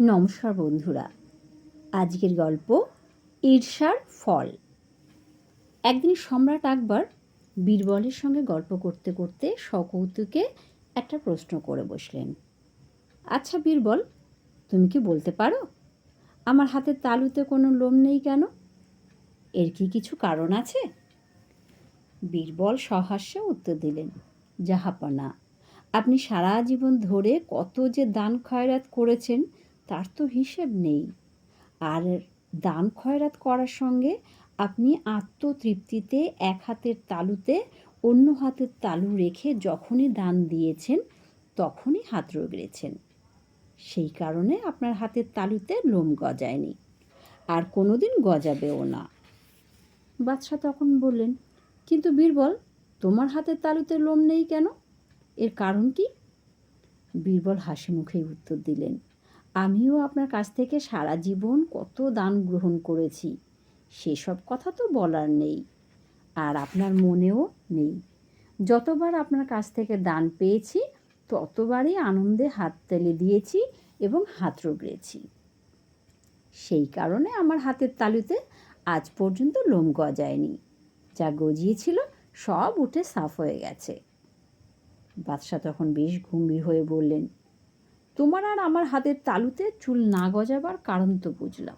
নমস্কার বন্ধুরা। আজকের গল্প ঈর্ষার ফল। একদিন সম্রাট আকবর বীরবলের সঙ্গে গল্প করতে করতে সকৌতুকে একটা প্রশ্ন করে বসলেন। আচ্ছা বীরবল, তুমি কি বলতে পারো? আমার হাতের তালুতে কোনো লোম নেই কেন? এর কি কিছু কারণ আছে? বীরবল সহাস্যে উত্তর দিলেন জাহাপনা আপনি সারা জীবন ধরে কত যে দান খয়রাত করেছেন তার তো হিসেব নেই। আর দান খয়রাত করার সঙ্গে আপনি আত্মতৃপ্তিতে এক হাতের তালুতে অন্য হাতের তালু রেখে যখনই দান দিয়েছেন, তখনই হাত রগড়েছেন। সেই কারণে আপনার হাতের তালুতে লোম গজায়নি। আর কোনো দিন গজাবেও না। বাদশাহ তখন বললেন, কিন্তু বীরবল, তোমার হাতের তালুতে লোম নেই কেন? এর কারণ কি? বীরবল হাসি মুখেই উত্তর দিলেন আমিও আপনার কাছ থেকে সারা জীবন কত দান গ্রহণ করেছি। সেসব কথা তো বলার নেই। আর আপনার মনেও নেই। যতবার আপনার কাছ থেকে দান পেয়েছি, ততবারই আনন্দে হাত তেলে দিয়েছি এবং হাত রগড়েছি। সেই কারণে আমার হাতের তালুতে আজ পর্যন্ত লোম গজায়নি যা গজিয়েছিল, সব উঠে সাফ হয়ে গেছে। বাদশাহ তখন বেশ গম্ভীর হয়ে বললেন তোমার আর আমার হাতের তালুতে চুল না গজাবার কারণ তো বুঝলাম।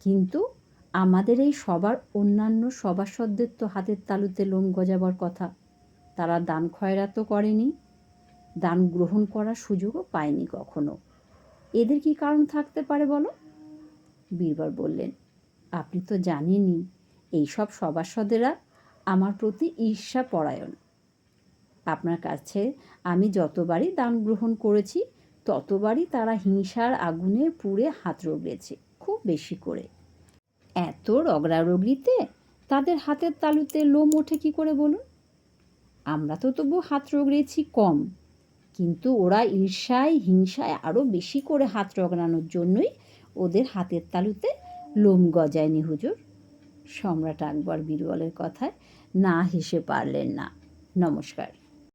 কিন্তু আমাদের এই সবার অন্যান্য সভাসদদের তো হাতের তালুতে লোম গজাবার কথা। তারা দান খয়রা তো করেনি। দান গ্রহণ করার সুযোগও পায়নি কখনো। এদের কি কারণ থাকতে পারে বলো? বীরবর বললেন, আপনি তো জানেনই এইসব সভাসদেরা আমার প্রতি ঈর্ষা পরায়ণ। আপনার কাছে আমি যতবারই দান গ্রহণ করেছি ততবারই তারা হিংসার আগুনে পুড়ে হাত রগড়েছে, খুব বেশি করে। এত রগড়ারগড়িতে তাদের হাতের তালুতে লোম ওঠে কী করে বলুন? আমরা তো তবু হাত রগড়েছি কম, কিন্তু ওরা ঈর্ষায়, হিংসায় আরও বেশি করে হাত রগড়ানোর জন্যই ওদের হাতের তালুতে লোম গজায়নি হুজুর। সম্রাট আকবর বীরবলের কথায় না হেসে পারলেন না। নমস্কার।